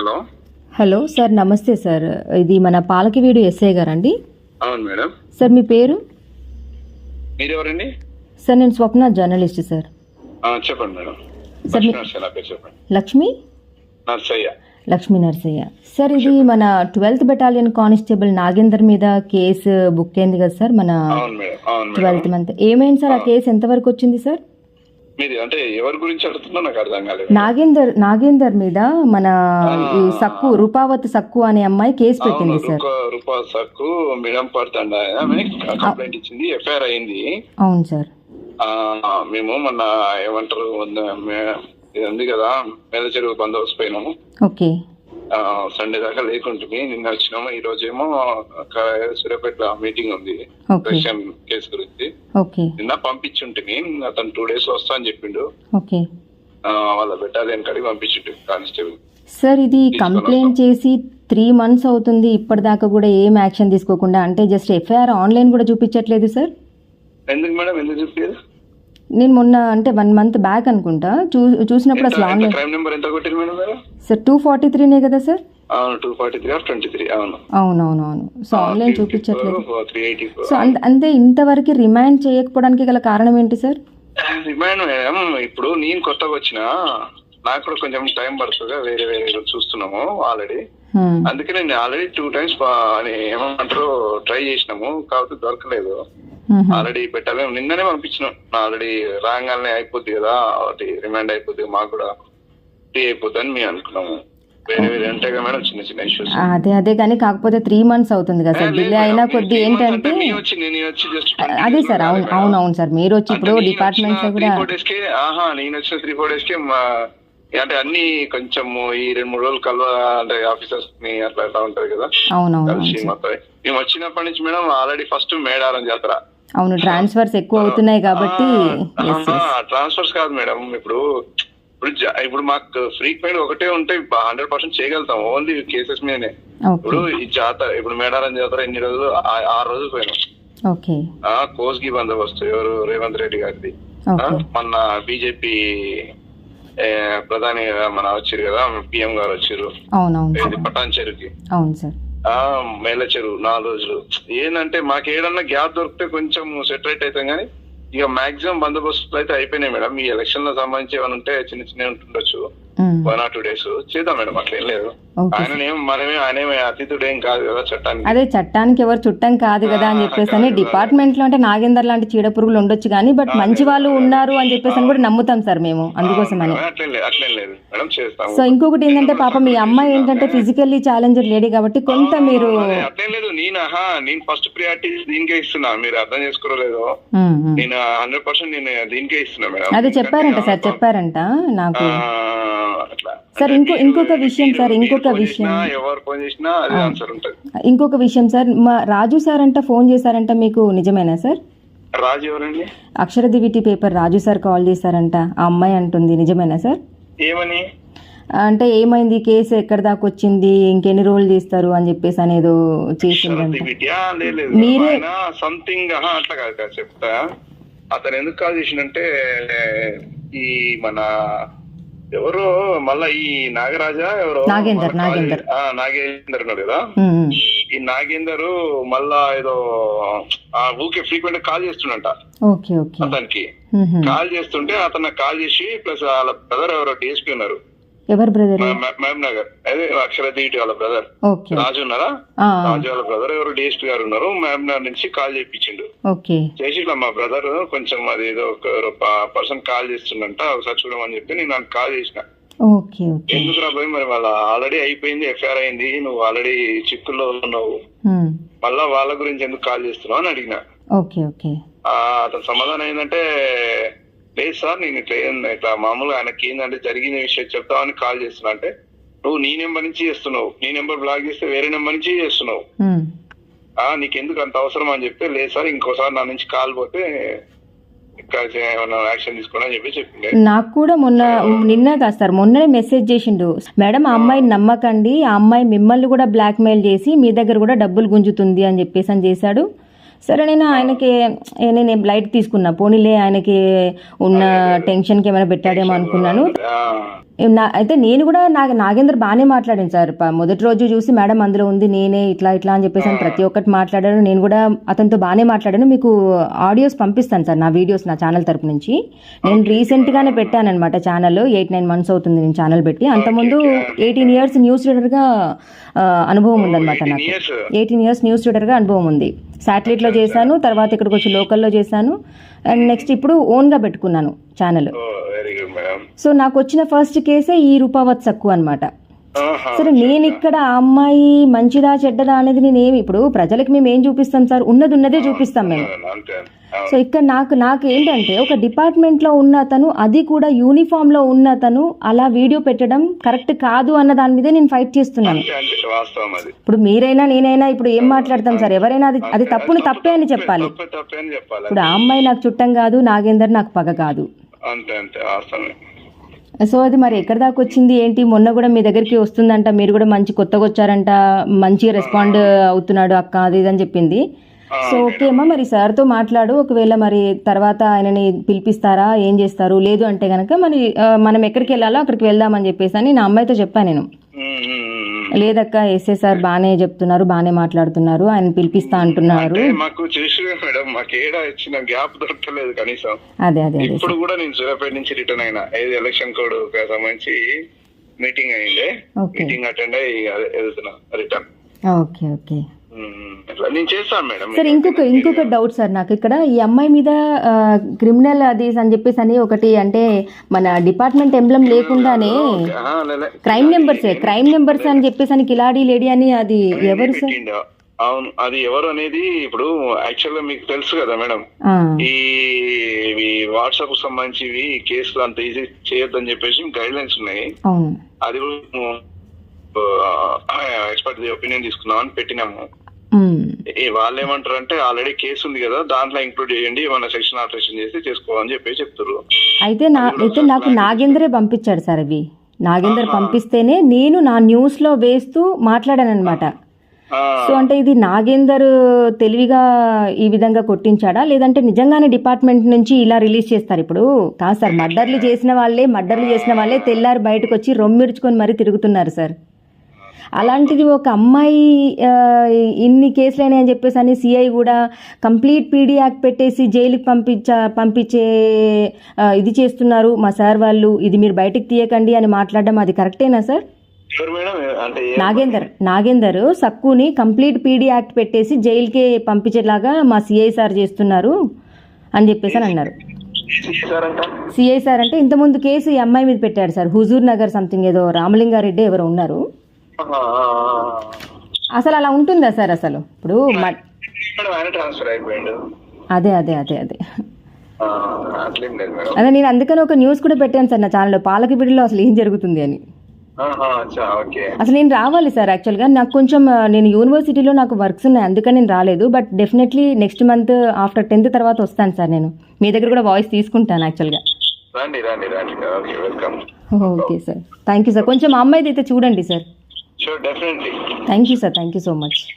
Hello. Hello sir నమస్తే sir. ఇది మన పాలకివీడు ఎస్ఐ గారండి. అవును మేడం. సార్ మీ పేరు? మీరెవరండి? సార్ నేను స్వప్న జర్నలిస్ట్ సార్. చెప్పండి మేడం. సార్ మీ- చెప్పండి. లక్ష్మి? నర్సయ్య. లక్ష్మీ నరసయ్య. సార్ ఇది మన ట్వెల్త్ బెటాలియన్ కానిస్టేబుల్ నాగేందర్ మీద కేసు బుక్ అయింది కదా సార్ మన అవును మేడం. అవును ట్వెల్త్ మంత్. ఏమైంది సార్ ఆ. కేసు ఎంతవరకు వచ్చింది సార్? మీది అంటే ఎవరి గురించి అడుగుతుందో నాకు అర్థం కాలేదు. నాగేందర్ నాగేందర్ మీద మన ఈ సక్కు రూపావత్ సక్కు అనే అమ్మాయి కేసు పెట్టింది సార్. రూపా రూపా సక్కు మిడం పడుతుండ ఆమె కంప్లైంట్ ఇచ్చింది ఎఫ్ఐఆర్ అయింది. అవును సార్. ఆ, మేము మొన్న ఏమంటారు ఉంది కదా మేల చెరువు బందోబస్తు పోయినాము. ఓకే. సండే దాకా లేకుంటుంది నిన్న వచ్చినాము. ఈ రోజేమో ఒక సూర్యాపేట మీటింగ్ ఉంది. ఓకే. రష్యన్ కేసు గురించి. నిన్న పంపించుంటిని అతను టూ డేస్ వస్తా అని చెప్పిండు. వాళ్ళ బెటాలియన్ కాడికి పంపించుంటు కానిస్టేబుల్. సార్ ఇది కంప్లైంట్ చేసి త్రీ మంత్స్ అవుతుంది. ఇప్పటిదాకా కూడా ఏం యాక్షన్ తీసుకోకుండా అంటే జస్ట్ ఎఫ్ఐఆర్ ఆన్లైన్ కూడా చూపించట్లేదు సార్? ఎందుకు మేడం? ఎందుకు చెప్పలేదు నేను మొన్న అంటే వన్ మంత్ బ్యాక్ అనుకుంటా. చూ చూసినప్పుడు అసలు ఆన్లైన్ క్రైమ్ నెంబర్ ఎంత కొట్టింది మేడం మీరు సార్ టూ ఫార్టీ త్రీనే కదా సార్? అవును two forty three or twenty three అవును. అవునవునవును. సో ఆన్లైన్ చూపించట్లేదు. త్రీ ఎయిటీ సో అంత అంతే ఇంతవరకు రిమైండ్ చేయకపోవడానికి గల కారణం ఏంటి సార్? రిమైండ్ మేడం ఇప్పుడు నేను కొత్తగా వచ్చిన నాకు కూడా కొంచెం టైం పడుతుంది వేరే వేరే చూస్తున్నాము ఆల్రెడీ హ్మ్. అందుకే నేను ఆల్రెడీ టూ టైమ్స్ అని ఏమంటారు ట్రై చేసినాము కాకపోతే దొరకలేదు. ఆల్రెడీ పెట్టాలి నిన్ననే పంపించినాం. ఆల్రెడీ రాగానే అయిపోద్ది కదా ఒకటి రిమైండ్ అయిపోద్ది మాకు కూడా ఫ్రీ అయిపోద్ది అని మేము అనుకున్నాము. అదే అదే కానీ కాకపోతే త్రీ మంత్స్ అవుతుంది కదా సార్. డిలే అయినా కొద్ది ఏంటంటే అదే సార్ అవును అవును అవును సార్. మీరు వచ్చి ఇప్పుడు డిపార్ట్మెంట్స్లో కూడా నేను వచ్చిన త్రీ ఫోర్ డేస్కి అంటే అన్ని కొంచెం ఈ రెండు మూడు రోజులు కలవ అంటే ఆఫీసర్స్ని అట్లా అట్లా ఉంటది కదా. అవునవును మేము వచ్చినప్పటి నుంచి మేడం ఆల్రెడీ ఫస్ట్ మేడారం జాతర. అవును ట్రాన్స్ఫర్స్ ఎక్కువ అవుతున్నాయి కాబట్టి ట్రాన్స్ఫర్స్ కాదు మేడం. ఇప్పుడు ఇప్పుడు ఇప్పుడు మాకు ఫ్రీక్వెంట్ ఒకటే ఉంటే హండ్రెడ్ పర్సెంట్ చేయగలుగుతాం. ఓన్లీ కేసెస్ మీదనే. ఇప్పుడు ఈ జాతర ఇప్పుడు మేడారం జాతర ఎన్ని రోజులు? ఆరు రోజులు పోయినాం. ఓకే ఆ కోస్గి బందోబస్తు ఎవరు? రేవంత్ రెడ్డి గారిది. మొన్న బీజేపీ ప్రధాని మన వచ్చారు కదా పిఎం గారు వచ్చారు. పటాన్ చెరువుకి అవును సార్ ఆ మేల చెరువు నాలుగు రోజులు. ఏంటంటే మాకు ఏడన్నా గ్యాప్ దొరికితే కొంచెం సెటరేట్ అవుతాం కానీ ఇక మాక్సిమం బందోబస్తులు అయితే అయిపోయినాయి మేడం. ఈ ఎలక్షన్లో సంబంధించి ఏమైనా ఉంటే చిన్న చిన్న ఉంటుండొచ్చు. వన్ ఆర్ టూ డేస్ చేద్దాం మేడం అట్లా ఏం లేదు. ఆయన మనమే ఆయనేమి అతిథుడేం కాదు కదా చట్టానికి. అదే చట్టానికి ఎవరు చుట్టం కాదు కదా అని చెప్పేసి అని డిపార్ట్మెంట్లో అంటే నాగేందర్ లాంటి చీడ పురుగులు ఉండొచ్చు కానీ బట్ మంచి వాళ్ళు ఉన్నారు అని చెప్పేసి అని కూడా నమ్ముతాం సార్ మేము అందుకోసమని. అట్లేం లేదు అట్లేం లేదు. మేడం చేస్తాము సో ఇంకొకటి ఏంటంటే పాప మీ అమ్మాయి ఏంటంటే ఫిజికల్లీ ఛాలెంజ్డ్ లేడీ కాబట్టి కొంత మీరు అట్లేం లేదు. నేను ఫస్ట్ ప్రియారిటీ దీనికే ఇస్తున్నా. మీరు అర్థం చేసుకోలేదు మ్మ్, మ్మ్. నేను హండ్రెడ్ పర్సెంట్ నేను దీనికే ఇస్తున్నా మేడం. అదే చెప్పారంట సార్ చెప్పారంట నాకు. సార్, ఇంకో- ఇంకొక విషయం సార్, ఇంకొక విషయం. చేసినా, ఎవరు ఫోన్ చేసినా అది ఆన్సర్ ఉంటది. ఇంకొక విషయం సార్ మా రాజు సార్ అంట ఫోన్ చేశారంట మీకు నిజమేనా సార్ రాజు ఎవరండి? Akshara Diviti paper Raju sir call చేశారంట. ఆ అమ్మాయి అంటుంది నిజమేనా సార్ ఏమని? అంటే ఏమైంది? కేసు ఎక్కడి దాకా వచ్చింది? ఇంకెన్ని రోజులు తీస్తారు? అని చెప్పేసి అనేదో చేసిందంట. మీరే- సంథింగ్ అట్లా కాదు చెప్తా. అతను ఎందుకు కాల్ చేసిండంటే ఈ మన ఎవరు మళ్ళా ఈ నాగరాజా ఎవరో నాగేందర్, నాగేందర్. నాగేందర్ ఉన్నాడు కదా. ఈ నాగేందర్ మళ్ళా ఏదో ఆ ఊకే ఫ్రీక్వెంట్ కాల్ చేస్తుండంట అతనికి. కాల్ చేస్తుంటే అతను కాల్ చేసి ప్లస్ వాళ్ళ బ్రదర్ ఎవరో డిఎస్పీ ఉన్నారు ఎవరు బ్రదర్ నగర్. అదే అక్షర దీటి వాళ్ళ బ్రదర్ ఓకే. రాజు ఉన్నారా? రాజు వాళ్ళ బ్రదర్ ఎవరు డిఎస్పీ గారు ఉన్నారు? నగర్ నుంచి కాల్ చేయించిండు. ఓకే. చేసి ఇట్లా మా బ్రదర్ కొంచెం అది ఏదో ఒక పర్సన్ కాల్ చేస్తుండంట ఒకసారి చూడమని చెప్పి నేను నాకు కాల్ చేసిన. ఓకే ఎందుకు రాబోయ్ మరి వాళ్ళ ఆల్రెడీ అయిపోయింది ఎఫ్ఐఆర్ అయింది నువ్వు ఆల్రెడీ చిక్కుల్లో ఉన్నావు. మళ్ళా వాళ్ళ గురించి ఎందుకు కాల్ చేస్తున్నావు అని అడిగిన. Okay okay. అతని సమాధానం ఏంటంటే లేదు సార్ నేను ఇట్లా ఏం- ఇట్లా మామూలుగా ఆయనకి ఏంటంటే జరిగిన విషయం చెప్తామని కాల్ చేస్తున్నా. అంటే నువ్వు నీ నెంబర్ నుంచి చేస్తున్నావు. నీ నెంబర్ బ్లాక్ చేస్తే వేరే నెంబర్ నుంచి చేస్తున్నావు. ఆ నీకు ఎందుకు అంత అవసరం అని చెప్తే లేదు సార్ ఇంకోసారి నా నుంచి కాల్ పోతే నాకు కూడా మొన్న నిన్న కాదు సార్ మొన్ననే మెసేజ్ చేసిండు. మేడం ఆ అమ్మాయిని నమ్మకండి ఆ అమ్మాయి మిమ్మల్ని కూడా బ్లాక్మెయిల్ చేసి మీ దగ్గర కూడా డబ్బులు గుంజుతుంది అని చెప్పేసి అని చేశాడు. సరే నేను ఆయనకి నేను లైట్ తీసుకున్నా. పోనీలే ఆయనకి ఉన్న టెన్షన్కి ఏమైనా పెట్టాడేమో అనుకున్నాను. నా అయితే నేను కూడా నా నాగేంద్ర బాగానే మాట్లాడాను సార్. మొదటి రోజు చూసి మేడం అందులో ఉంది నేనే ఇట్లా ఇట్లా అని చెప్పేసి ప్రతి ఒక్కటి మాట్లాడాను. నేను కూడా అతనితో బాగానే మాట్లాడాను. మీకు ఆడియోస్ పంపిస్తాను సార్ నా వీడియోస్ నా ఛానల్ తరపు నుంచి. నేను రీసెంట్గానే పెట్టాను అనమాట ఛానల్. ఎయిట్ నైన్ మంత్స్ అవుతుంది నేను ఛానల్ పెట్టి. అంతకుముందు ఎయిటీన్ ఇయర్స్ న్యూస్ రీడర్గా అనుభవం ఉందన్నమాట నాకు. ఎయిటీన్ ఇయర్స్ న్యూస్ రీడర్గా అనుభవం ఉంది. శాటిలైట్లో చేశాను తర్వాత ఇక్కడికి వచ్చి లోకల్లో చేశాను. అండ్ నెక్స్ట్ ఇప్పుడు ఓన్గా పెట్టుకున్నాను ఛానల్. మేడం సో నాకు వచ్చిన ఫస్ట్ కేసే ఈ రూపావత్ సక్కు అనమాట. సరే నేను ఇక్కడ ఆ అమ్మాయి మంచిదా చెడ్డదా అనేది నేను ఏమి ఇప్పుడు ప్రజలకు మేము ఏం చూపిస్తాం సార్? ఉన్నది ఉన్నదే చూపిస్తాం మేము. సో ఇక్కడ నాకు నాకు ఏంటంటే ఒక డిపార్ట్మెంట్లో ఉన్న అతను అది కూడా యూనిఫామ్లో ఉన్న అతను అలా వీడియో పెట్టడం కరెక్ట్ కాదు అన్న దాని మీదే నేను ఫైట్ చేస్తున్నాను. ఇప్పుడు మీరైనా నేనైనా ఇప్పుడు ఏం మాట్లాడతాం సార్? ఎవరైనా అది అది తప్పుని తప్పే అని చెప్పాలి. తప్పే తప్పే అని చెప్పాలి. ఇప్పుడు ఆ అమ్మాయి నాకు చుట్టం కాదు నాగేందర్ నాకు పగ కాదు. అంతే అంతే సో అది మరి ఎక్కడి దాకా వచ్చింది ఏంటి? మొన్న కూడా మీ దగ్గరికి వస్తుందంట మీరు కూడా మంచి కొత్తగా వచ్చారంట మంచిగా రెస్పాండ్ అవుతున్నాడు అక్క అది ఇది అని చెప్పింది. సో ఓకే అమ్మా మరి సార్తో మాట్లాడు ఒకవేళ మరి తర్వాత ఆయనని పిలిపిస్తారా ఏం చేస్తారు లేదు అంటే కనుక మరి మనం ఎక్కడికి వెళ్ళాలో అక్కడికి వెళ్దామని చెప్పేసి అని నా అమ్మాయితో చెప్పాను నేను. లేదక్క ఎస్ఏ సార్ బాగానే చెప్తున్నారు బాగానే మాట్లాడుతున్నారు ఆయన పిలిపిస్తా అంటున్నారు. అంటే మాకు చూసి మేడం మాకు ఏడ ఇచ్చిన గ్యాప్ దొరకలేదు కనీసం. అదే అదే ఇప్పుడు కూడా నేను సూర్యాపేట నుంచి రిటర్న్ అయినా. ఏది ఎలక్షన్ కోడ్ సంబంధించి మీటింగ్ అయింది. మీటింగ్ అటెండ్ అయ్యి వెళ్తున్నా రిటర్న్. Okay okay. సార్ ఇంకొక ఇంకొక డౌట్ సార్ నాకు. ఇక్కడ ఈ అమ్మాయి మీద క్రిమినల్ అది అని చెప్పేసి అని ఒకటి అంటే మన డిపార్ట్మెంట్ ఎంబ్లం లేకుండానే. క్రైమ్ నెంబర్స్ క్రైమ్ నెంబర్స్ అని చెప్పేసి అని కిలాడి లేడీ అని అది ఎవరు సార్. అవును అది ఎవరు అనేది ఇప్పుడు యాక్చువల్గా మీకు తెలుసు కదా మేడం. ఈ వాట్సాప్ సంబంధించి కేసులు అంత ఈజీ చేయొద్దని చెప్పేసి గైడ్ లైన్స్ ఉన్నాయి అది ఎక్స్పర్ట్ ఒపీనియన్ తీసుకుందాం అని పెట్టినాము. వాళ్ళు ఏమంటారు అంటే ఆల్రెడీ కేసు ఉంది కదా దాంట్లో ఇంక్లూడ్ చేయండి ఏమన్నా సెక్షన్ ఆల్టరేషన్ చేసి చేసుకోవాలని చెప్పి చెప్తారు అయితే నా అయితే నాకు నాగేందరే పంపించాడు సార్ అవి. నాగేందర్ పంపిస్తేనే నేను నా న్యూస్లో వేస్తూ మాట్లాడాను అనమాట సో అంటే ఇది నాగేందర్ తెలివిగా ఈ విధంగా కొట్టించాడా? లేదంటే నిజంగానే డిపార్ట్మెంట్ నుంచి ఇలా రిలీజ్ చేస్తారు ఇప్పుడు? కాదు సార్ మర్డర్లు చేసిన వాళ్ళే మర్డర్లు చేసిన వాళ్ళే తెల్లారి బయటకు వచ్చి రొమ్మిర్చుకొని మరీ తిరుగుతున్నారు సార్. అలాంటిది ఒక అమ్మాయి ఇన్ని కేసులైనా అని చెప్పేసి అని సిఐ కూడా కంప్లీట్ పీడీ యాక్ట్ పెట్టేసి జైలుకి పంపించ పంపించే ఇది చేస్తున్నారు. మా సార్ వాళ్ళు ఇది మీరు బయటకు తీయకండి అని మాట్లాడడం అది కరెక్టేనా సార్? నాగేందర్ నాగేందర్ సక్కుని కంప్లీట్ పీడీ యాక్ట్ పెట్టేసి జైలుకే పంపించేలాగా మా సిఐ సార్ చేస్తున్నారు అని చెప్పేసి అని అన్నారు. సిఐ సార్ అంటే? ఇంతకుముందు కేసు ఈ అమ్మాయి మీద పెట్టాడు సార్. హుజూర్ నగర్ సంథింగ్ ఏదో రామలింగారెడ్డి ఎవరో ఉన్నారు. అసలు అలా ఉంటుందా సార్ అసలు? ఇప్పుడు ట్రాన్స్ఫర్ అయిపోయిండు. అదే అదే అదే అదే. అదే నేను అందుకని ఒక న్యూస్ కూడా పెట్టాను సార్ నా ఛానల్లో పాలకబిడిలో అసలు ఏం జరుగుతుంది అని. అసలు నేను రావాలి సార్ యాక్చువల్గా నాకు కొంచెం నేను యూనివర్సిటీలో నాకు వర్క్స్ ఉన్నాయి అందుకని నేను రాలేదు. But definitely next month after tenth తర్వాత వస్తాను సార్ నేను. మీ దగ్గర కూడా వాయిస్ తీసుకుంటాను యాక్చువల్గా okay sir. Thank you sir. కొంచెం అమ్మాయిది అయితే చూడండి sir. Sure, definitely. Thank you, sir. Thank you so much.